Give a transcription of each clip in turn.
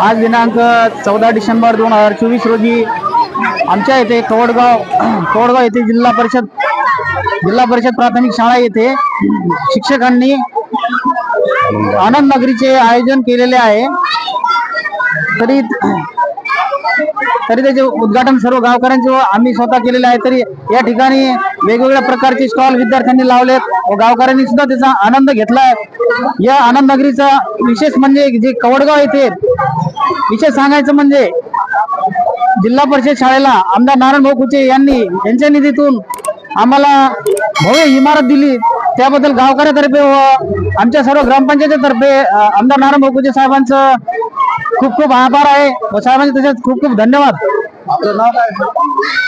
आज दिनांक चौदा डिसेंबर दोन हजार चोवीस रोजी आमच्या येथे कवडगाव कवडगाव येथे जिल्हा परिषद जिल्हा परिषद प्राथमिक शाळा येथे शिक्षकांनी आनंद नगरीचे आयोजन केलेले आहे. तरी तरी त्याचे उद्घाटन सर्व गावकऱ्यांचे व आम्ही स्वतः केलेले आहे तरी या ठिकाणी वेगवेगळ्या प्रकारचे स्टॉल विद्यार्थ्यांनी लावलेत. व गावकऱ्यांनी सुद्धा त्याचा आनंद घेतलाय. या आनंद नगरीचा विशेष म्हणजे जे कवडगाव येथे विशेष सांगायचं म्हणजे जिल्हा परिषद शाळेला आमदार नारायण भाऊ कुचे यांनी यांच्या निधीतून आम्हाला भव्य इमारत दिली. त्याबद्दल गावकऱ्यातर्फे व आमच्या सर्व ग्रामपंचायतीतर्फे आमदार नारायण भाऊ कुचे साहेबांचं खूप खूप आभार आहे. व साहेबांचे तसेच खूप खूप धन्यवाद. आपलं नाव काय?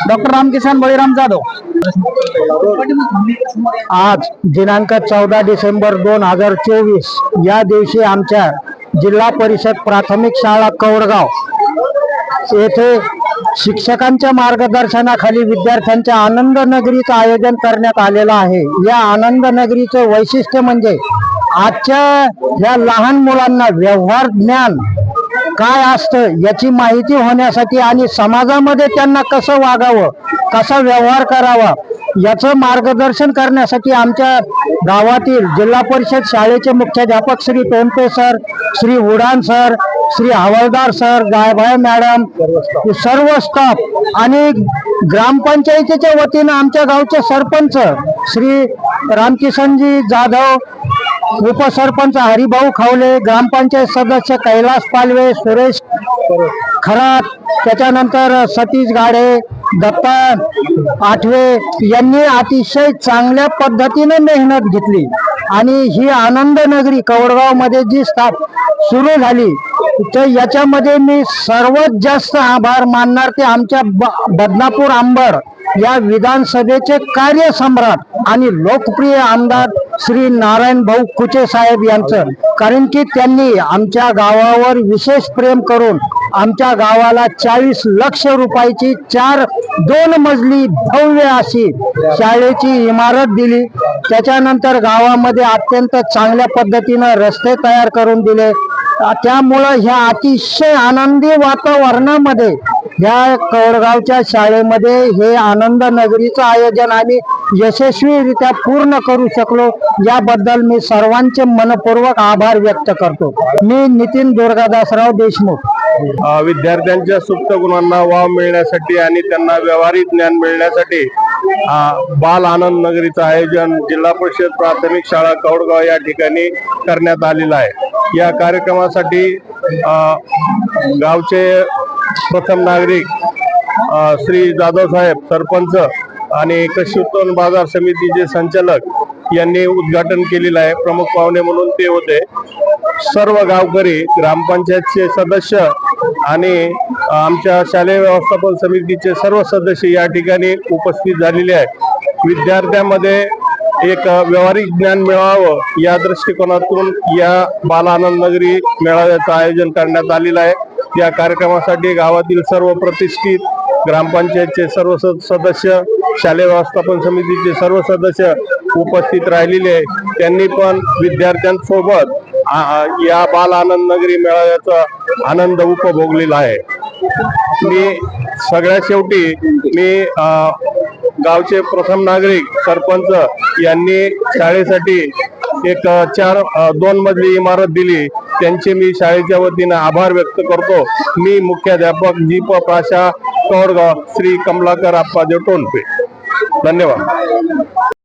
डॉक्टर रामकिसान बळीराम जाधव. आज दिनांक चौदा डिसेंबर दोन हजार चोवीस या दिवशी आमच्या जिल्हा परिषद प्राथमिक शाळा कवडगाव येथे शिक्षकांच्या मार्गदर्शनाखाली विद्यार्थ्यांच्या आनंद नगरीचं आयोजन करण्यात आलेलं आहे. या आनंद नगरीचं वैशिष्ट्य म्हणजे आजच्या या लहान मुलांना व्यवहार ज्ञान काय असतं याची माहिती होण्यासाठी आणि समाजामध्ये त्यांना कसं वागावं कसा व्यवहार करावा याचं मार्गदर्शन करण्यासाठी आमच्या गावातील जिल्हा परिषद शाळेचे मुख्याध्यापक Shri Tompe sir Shri Udan sir Shri Hawaldar sir गायभाय madam सर्व स्टाफ आणि ग्रामपंचायतीच्या वतीनं आमच्या गावचे सरपंच श्री रामकिशनजी जाधव उपसरपंच हरिभाऊ खावले ग्रामपंचायत सदस्य कैलास पालवे सुरेश खरात त्याच्यानंतर सतीश गाडे दत्ता आठवे यांनी अतिशय चांगल्या पद्धतीने मेहनत घेतली. आणि ही आनंद नगरी कवडगावमध्ये जी स्थाप सुरू झाली तर याच्यामध्ये मी सर्वात जास्त आभार मानणार ते आमच्या ब- बदनापूर आंबर या विधानसभेचे कार्यसम्राट आणि लोकप्रिय आमदार श्री नारायण भाऊ कुचे साहेब यांचं. कारण की त्यांनी आमच्या गावावर विशेष प्रेम करून आमच्या गावाला चाळीस लक्ष रुपयाची चार दोन मजली भव्य अशी शाळेची इमारत दिली. त्याच्यानंतर गावामध्ये अत्यंत चांगल्या पद्धतीनं रस्ते तयार करून दिले. त्यामुळं ह्या अतिशय आनंदी वातावरणामध्ये ह्या कवडगावच्या शाळेमध्ये हे आनंद नगरीचं आयोजन आम्ही यशस्वीरित्या पूर्ण करू शकलो याबद्दल मी सर्वांचे मनपूर्वक आभार व्यक्त करतो. मी नितीन दुर्गादासराव देशमुख. विद्यार्थ्यांच्या सुप्त गुणांना वाव मिळण्यासाठी आणि त्यांना व्यावहारिक ज्ञान मिळण्यासाठी बाल आनंद नगरीचं आयोजन जिल्हा परिषद प्राथमिक शाळा कौडगाव या ठिकाणी करण्यात आलेलं आहे. या कार्यक्रमासाठी गावचे प्रथम नागरिक श्री जाधव साहेब सरपंच आणि कृषी उत्पन्न बाजार समितीचे संचालक यांनी उद्घाटन केलेलं आहे प्रमुख पाहुणे म्हणून ते होते. सर्व गावकरी ग्रामपंचायतचे सदस्य आणि आमच्या शालेय व्यवस्थापन समितीचे सर्व सदस्य या ठिकाणी उपस्थित झालेले आहेत. विद्यार्थ्यांमध्ये एक व्यावहारिक ज्ञान मिळावं या दृष्टिकोनातून या बालानंद नगरी मेळाव्याचं आयोजन करण्यात आलेलं आहे. या कार्यक्रमासाठी गावातील सर्व प्रतिष्ठित ग्रामपंचायतचे सर्व सदस्य शालेय व्यवस्थापन समितीचे सर्व सदस्य उपस्थित राहिलेले त्यांनी पण विद्यार्थ्यांसोबत या बाल आनंद नगरी मेळाव्याचा आनंद उपभोगलेला आहे. मी सगळ्यात शेवटी मी गावचे प्रथम नागरिक सरपंच यांनी शाळेसाठी एक चार दोन मजली इमारत दिली. त्यांचे मी शाळेच्या वतीनं आभार व्यक्त करतो. मी मुख्याध्यापक जी प प्राशा कौरगाव श्री कमलाकर आप्पादेव टोनपे धन्यवाद.